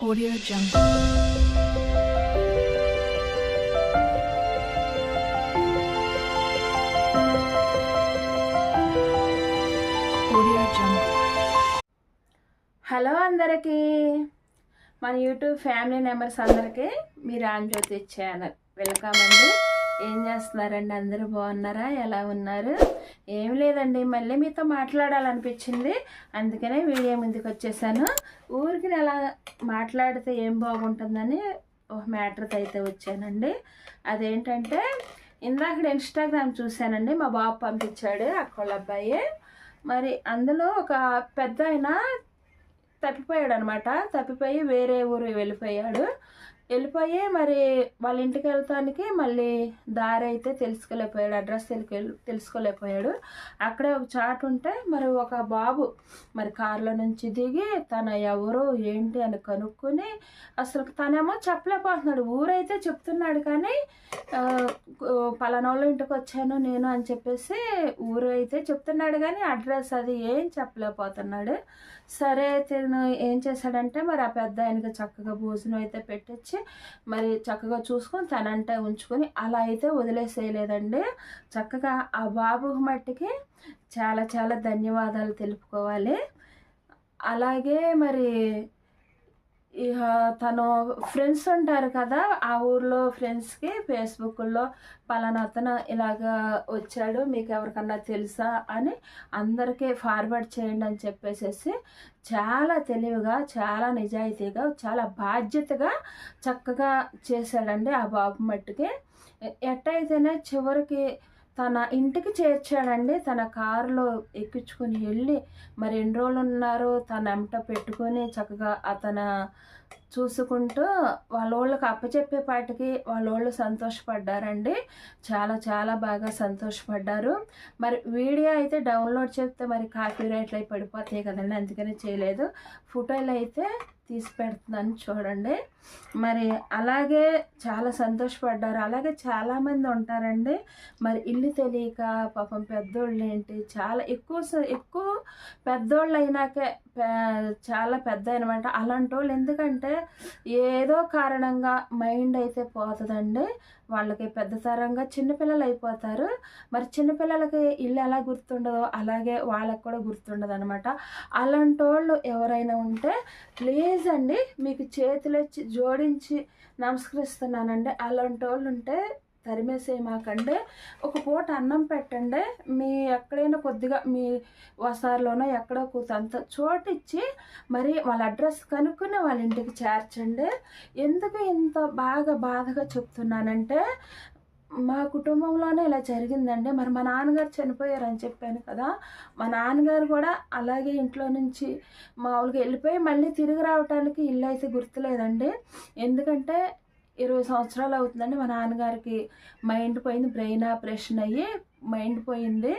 Audio Jungle. Audio Jungle. Hello అందరికీ మన YouTube family members అందరికీ మీ రాంజ్యోతి ఛానల్ వెల్కమ్ అండి ఏం చేస్తున్నారండి? అందరూ బాగున్నారా? ఎలా ఉన్నారు? ఏం లేదండి మళ్ళీ మీతో మాట్లాడాలనిపించింది. అందుకనే వీడియో ముందుకు వచ్చేసాను. ఊరికి ఎలా మాట్లాడితే ఏం బాగుంటుందని ఒక మ్యాటర్తో అయితే వచ్చానండి. అదేంటంటే ఇందాక ఇన్స్టాగ్రామ్ చూశానండి మా బాబు పంపించాడు అక్కడ అబ్బాయి. మరి అందులో ఒక పెద్ద ఆయన తప్పిపోయాడు అనమాట తప్పిపోయి వేరే ఊరు వెళ్ళిపోయాడు. వెళ్ళిపోయి మరి వాళ్ళ ఇంటికి వెళ్తానికి మళ్ళీ దారి అయితే తెలుసుకోలేకపోయాడు అడ్రస్ తెలుసుకోలేకపోయాడు. అక్కడే ఒక చాట్ ఉంటే మరి ఒక బాబు మరి కారులో నుంచి దిగి తన ఎవరు ఏంటి అని కనుక్కొని అసలు తనేమో చెప్పలేకపోతున్నాడు. ఊరైతే చెప్తున్నాడు కానీ పలానోళ్ళ వాళ్ళ ఇంటికి వచ్చాను నేను అని చెప్పేసి ఊరు అయితే చెప్తున్నాడు కానీ అడ్రస్ అది ఏం చెప్పలేకపోతున్నాడు. సరే తిను ఏం చేశాడంటే మరి ఆ పెద్ద ఆయనకి చక్కగా భోజనం అయితే పెట్టించి మరి చక్కగా చూసుకొని తనంటే ఉంచుకొని అలా అయితే వదిలేసేయలేదండి. చక్కగా ఆ బాబు మట్టికి చాలా చాలా ధన్యవాదాలు తెలుపుకోవాలి. అలాగే మరి ఇక తను ఫ్రెండ్స్ ఉంటారు కదా ఆ ఊర్లో ఫ్రెండ్స్కి ఫేస్బుక్లో పలానా అతను ఇలాగా వచ్చాడు మీకు ఎవరికన్నా తెలుసా అని అందరికీ ఫార్వర్డ్ చేయండి అని చెప్పేసేసి చాలా తెలివిగా చాలా నిజాయితీగా చాలా బాధ్యతగా చక్కగా చేశాడండి ఆ బాబు మట్టుకి. ఎట్టయితేనే చివరికి తన ఇంటికి చేర్చాడండి. తన కారులో ఎక్కించుకొని వెళ్ళి మరి ఎన్ని రోజులు ఉన్నారో? తన ఎంట పెట్టుకొని చక్కగా అతను చూసుకుంటూ వాళ్ళ వాళ్ళకి అప్పచెప్పేపాటికి వాళ్ళ వాళ్ళు సంతోషపడ్డారండి. చాలా చాలా బాగా సంతోషపడ్డారు. మరి వీడియో అయితే డౌన్లోడ్ చేస్తే మరి కాపీ రేట్లు అయి పడిపోతాయి కదండి అందుకని చేయలేదు. ఫోటోలు అయితే తీసి పెడుతున్నాను చూడండి. మరి అలాగే చాలా సంతోషపడ్డారు. అలాగే చాలామంది ఉంటారండి. మరి ఇల్లు తెలియక పాపం పెద్దోళ్ళు ఏంటి చాలా ఎక్కువ స- ఎక్కువ పెద్దోళ్ళు అయినాకే చాలా పెద్ద అనమాట. అలాంటి వాళ్ళు ఎందుకంటే ఏదో కారణంగా మైండ్ అయితే పోతుందండి. వాళ్ళకి పెద్ద తరంగా చిన్నపిల్లలు అయిపోతారు. మరి చిన్నపిల్లలకి ఇల్లు ఎలా గుర్తుండదో అలాగే వాళ్ళకి కూడా గుర్తుండదు అనమాట అలాంటి వాళ్ళు ఎవరైనా ఉంటే ప్లీజ్ అండి మీకు చేతులు జోడించి నమస్కరిస్తున్నానండి. అలాంటి వాళ్ళు ఉంటే తరిమేసేయమాకండి ఒక పూట అన్నం పెట్టండి. మీ ఎక్కడైనా కొద్దిగా మీ వసారిలోనో ఎక్కడో కూతంత చోటు ఇచ్చి మరి వాళ్ళ అడ్రస్ కనుక్కుని వాళ్ళ ఇంటికి చేర్చండి. ఎందుకు ఇంత బాగా బాధగా చెప్తున్నానంటే మా కుటుంబంలోనే ఇలా జరిగిందండి. మరి మా నాన్నగారు చనిపోయారని చెప్పాను కదా. మా నాన్నగారు కూడా అలాగే ఇంట్లో నుంచి మామూలుగా వెళ్ళిపోయి మళ్ళీ తిరిగి రావటానికి ఇల్లు అయితే గుర్తులేదండి. ఎందుకంటే ఇరవై సంవత్సరాలు అవుతుందండి. మా నాన్నగారికి మైండ్ పోయింది బ్రెయిన్ ఆపరేషన్ అయ్యి మైండ్ పోయింది.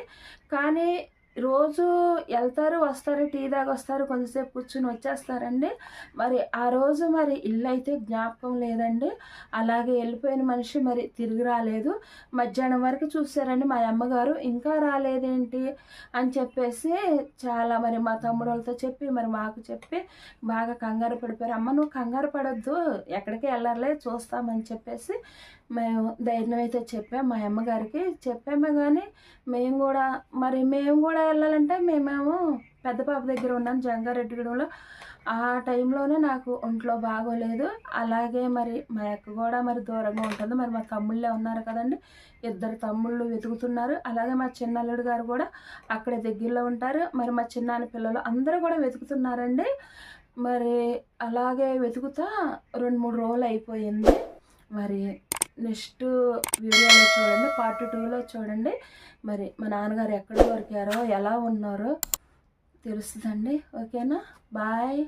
కానీ రోజు వెళ్తారు వస్తారు టీ దాకా వస్తారు కొంతసేపు కూర్చుని వచ్చేస్తారండి. మరి ఆ రోజు మరి ఇల్లు అయితే జ్ఞాపకం లేదండి. అలాగే వెళ్ళిపోయిన మనిషి మరి తిరిగి రాలేదు. మధ్యాహ్నం వరకు చూసారండి మా అమ్మగారు. ఇంకా రాలేదేంటి? అని చెప్పేసి చాలా మరి మా తమ్ముడులతో చెప్పి మరి మాకు చెప్పి బాగా కంగారు పడిపోయారు. అమ్మ నువ్వు కంగారు పడొద్దు. ఎక్కడికి వెళ్ళాలే చూస్తామని చెప్పేసి మేము ధైర్యం అయితే చెప్పాం మా అమ్మగారికి. చెప్పామే కానీ మేము కూడా మరి మేము కూడా వెళ్ళాలంటే మేమేమో పెద్ద పాప దగ్గర ఉన్నాం జంగారెడ్డిగూడెంలో. ఆ టైంలోనే నాకు ఒంట్లో బాగోలేదు. అలాగే మరి మా అక్క కూడా మరి దూరంగా ఉంటుంది. మరి మా తమ్ముళ్ళే ఉన్నారు కదండి. ఇద్దరు తమ్ముళ్ళు వెతుకుతున్నారు. అలాగే మా చిన్నల్లుడు గారు కూడా అక్కడ దగ్గరలో ఉంటారు. మరి మా చిన్నాని పిల్లలు అందరూ కూడా వెతుకుతున్నారండి. మరి అలాగే వెతుకుతా రెండు మూడు రోజులు అయిపోయింది. మరి నెక్స్ట్ వీడియోలో చూడండి. పార్ట్ టూలో చూడండి. మరి మా నాన్నగారు ఎక్కడ దొరికారో ఎలా ఉన్నారో తెలుస్తుందండి. ఓకేనా? బాయ్.